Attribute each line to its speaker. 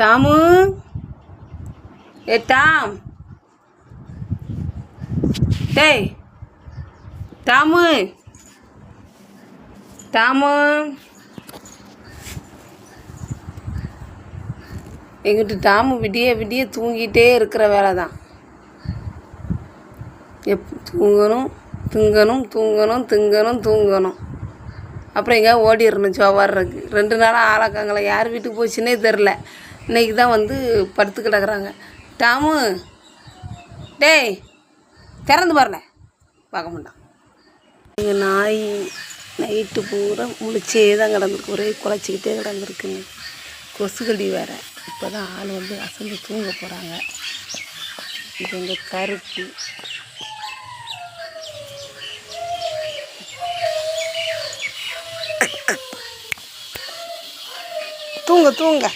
Speaker 1: டாமு ஏ Tom டேய் டாமு டாமு எங்கிட்ட டாமு விடிய விடிய தூங்கிட்டே இருக்கிற வேலை தான் எப் தூங்கணும் திங்கணும் தூங்கணும் திங்கணும் தூங்கணும். அப்புறம் எங்கேயா ஓடிடணும் சோவாடுறதுக்கு ரெண்டு நாளாக ஆளாக்காங்களே? யார் வீட்டுக்கு போச்சுன்னே தெரில இன்றைக்கி தான் வந்து படுத்து கிடக்குறாங்க. டாமு டேய் திறந்து பாருல பார்க்க மாட்டான் எங்கள் நாய் நைட்டு பூரா முழிச்சே தான் கிடந்திருக்கு. ஒரே குலைச்சிக்கிட்டே கிடந்திருக்குங்க. கொசுகடி வேறு. இப்போ தான் ஆள் வந்து அசந்து தூங்க போகிறாங்க இது எங்கள் கருப்பு. தூங்க தூங்க.